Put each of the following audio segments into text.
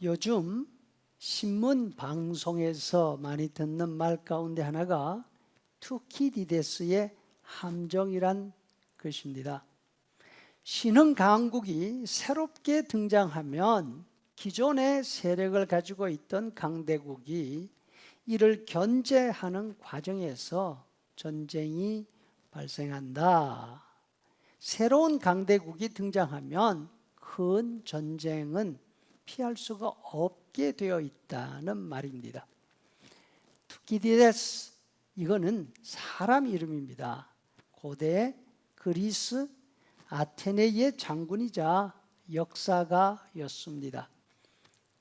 요즘 신문 방송에서 많이 듣는 말 가운데 하나가 투키디데스의 함정이란 것입니다. 신흥 강국이 새롭게 등장하면 기존의 세력을 가지고 있던 강대국이 이를 견제하는 과정에서 전쟁이 발생한다. 새로운 강대국이 등장하면 큰 전쟁은 피할 수가 없게 되어 있다는 말입니다. 투키디데스 이거는 사람 이름입니다. 고대 그리스 아테네의 장군이자 역사가였습니다.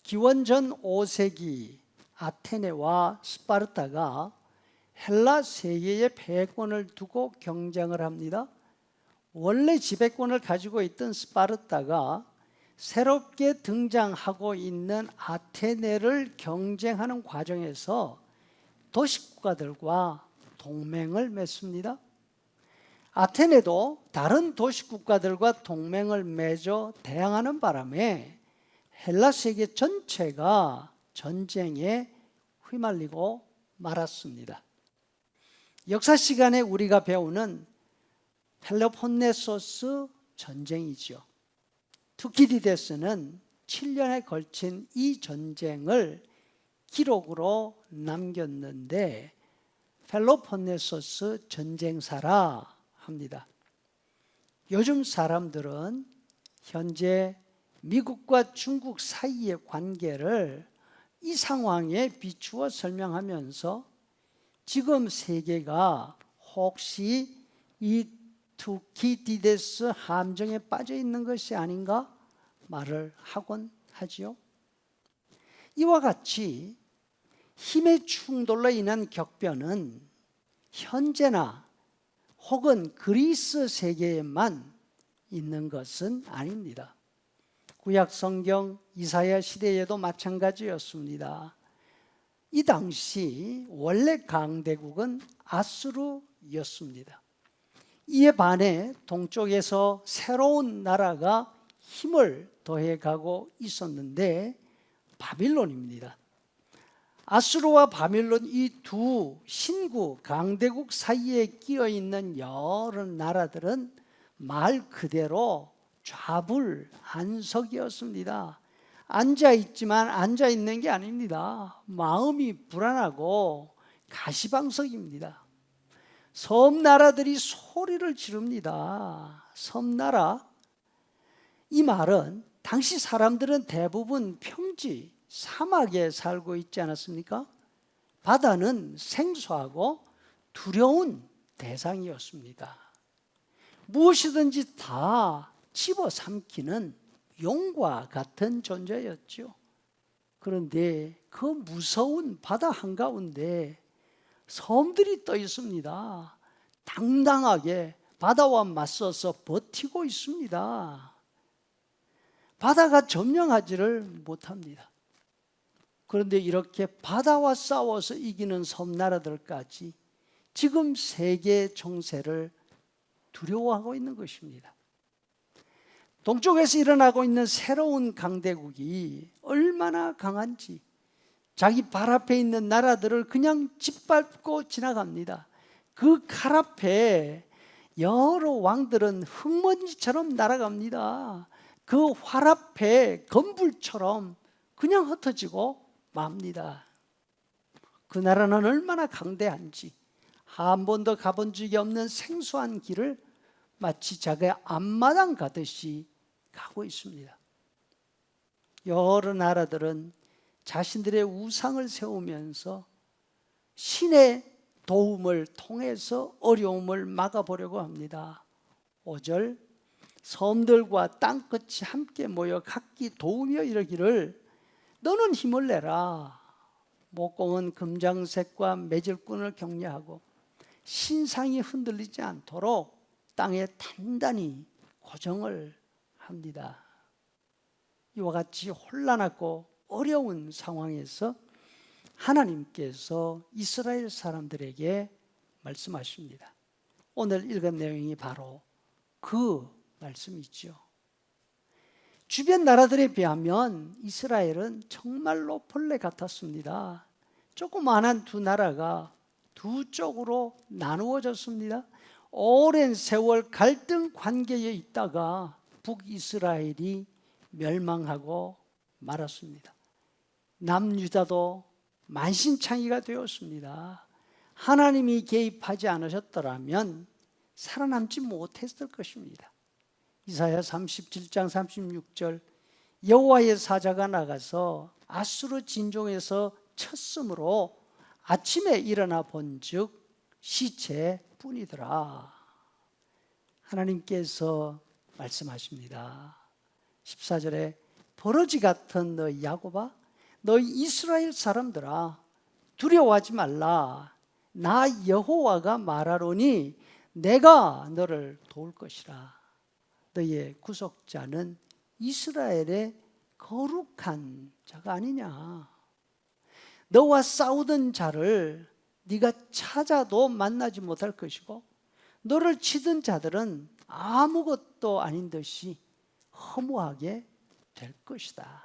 기원전 5세기 아테네와 스파르타가 헬라 세계의 패권을 두고 경쟁을 합니다. 원래 지배권을 가지고 있던 스파르타가 새롭게 등장하고 있는 아테네를 경쟁하는 과정에서 도시국가들과 동맹을 맺습니다. 아테네도 다른 도시국가들과 동맹을 맺어 대항하는 바람에 헬라 세계 전체가 전쟁에 휘말리고 말았습니다. 역사 시간에 우리가 배우는 펠로폰네소스 전쟁이지요. 투키디데스는 7년에 걸친 이 전쟁을 기록으로 남겼는데 펠로폰네소스 전쟁사라 합니다. 요즘 사람들은 현재 미국과 중국 사이의 관계를 이 상황에 비추어 설명하면서 지금 세계가 혹시 이 투키디데스 함정에 빠져 있는 것이 아닌가 말을 하곤 하지요. 이와 같이 힘의 충돌로 인한 격변은 현재나 혹은 그리스 세계에만 있는 것은 아닙니다. 구약 성경 이사야 시대에도 마찬가지였습니다. 이 당시 원래 강대국은 아수르였습니다. 이에 반해 동쪽에서 새로운 나라가 힘을 더해 가고 있었는데 바빌론입니다. 아수르와 바빌론 이 두 신구 강대국 사이에 끼어 있는 여러 나라들은 말 그대로 좌불 안석이었습니다. 앉아 있지만 앉아 있는 게 아닙니다. 마음이 불안하고 가시방석입니다. 섬나라들이 소리를 지릅니다. 섬나라. 이 말은 당시 사람들은 대부분 평지, 사막에 살고 있지 않았습니까? 바다는 생소하고 두려운 대상이었습니다. 무엇이든지 다 집어 삼키는 용과 같은 존재였죠. 그런데 그 무서운 바다 한가운데 섬들이 떠 있습니다. 당당하게 바다와 맞서서 버티고 있습니다. 바다가 점령하지를 못합니다. 그런데 이렇게 바다와 싸워서 이기는 섬나라들까지 지금 세계 정세를 두려워하고 있는 것입니다. 동쪽에서 일어나고 있는 새로운 강대국이 얼마나 강한지 자기 발 앞에 있는 나라들을 그냥 짓밟고 지나갑니다. 그 칼 앞에 여러 왕들은 흙먼지처럼 날아갑니다. 그 활 앞에 건불처럼 그냥 흩어지고 맙니다. 그 나라는 얼마나 강대한지 한 번도 가본 적이 없는 생소한 길을 마치 자기 앞마당 가듯이 가고 있습니다. 여러 나라들은 자신들의 우상을 세우면서 신의 도움을 통해서 어려움을 막아보려고 합니다. 5절 섬들과 땅끝이 함께 모여 각기 도우며 이르기를 너는 힘을 내라. 목공은 금장색과 매질꾼을 격려하고 신상이 흔들리지 않도록 땅에 단단히 고정을 합니다. 이와 같이 혼란하고 어려운 상황에서 하나님께서 이스라엘 사람들에게 말씀하십니다. 오늘 읽은 내용이 바로 그 말씀이죠. 주변 나라들에 비하면 이스라엘은 정말로 벌레 같았습니다. 조그만한 두 나라가 두 쪽으로 나누어졌습니다. 오랜 세월 갈등 관계에 있다가 북이스라엘이 멸망하고 말았습니다. 남유다도 만신창이가 되었습니다. 하나님이 개입하지 않으셨더라면 살아남지 못했을 것입니다. 이사야 37장 36절 여호와의 사자가 나가서 아수르 진종에서 쳤으므로 아침에 일어나 본즉 시체뿐이더라. 하나님께서 말씀하십니다. 14절에 버러지 같은 너 야곱아 너 이스라엘 사람들아 두려워하지 말라. 나 여호와가 말하노니 내가 너를 도울 것이라. 너의 구속자는 이스라엘의 거룩한 자가 아니냐. 너와 싸우던 자를 네가 찾아도 만나지 못할 것이고 너를 치던 자들은 아무것도 아닌 듯이 허무하게 될 것이다.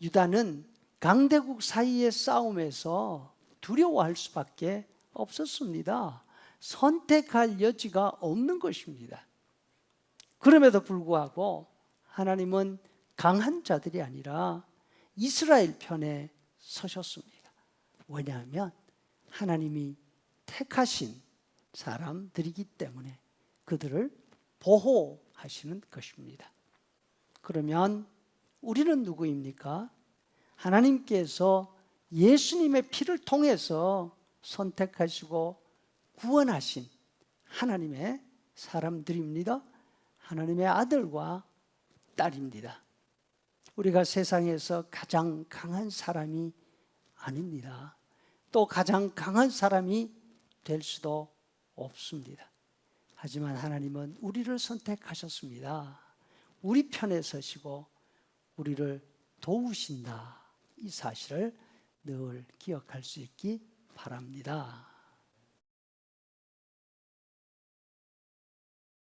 유다는 강대국 사이의 싸움에서 두려워할 수밖에 없었습니다. 선택할 여지가 없는 것입니다. 그럼에도 불구하고 하나님은 강한 자들이 아니라 이스라엘 편에 서셨습니다. 왜냐하면 하나님이 택하신 사람들이기 때문에 그들을 보호하시는 것입니다. 그러면 우리는 누구입니까? 하나님께서 예수님의 피를 통해서 선택하시고 구원하신 하나님의 사람들입니다. 하나님의 아들과 딸입니다. 우리가 세상에서 가장 강한 사람이 아닙니다. 또 가장 강한 사람이 될 수도 없습니다. 하지만 하나님은 우리를 선택하셨습니다. 우리 편에 서시고 우리를 도우신다. 이 사실을 늘 기억할 수 있기 바랍니다.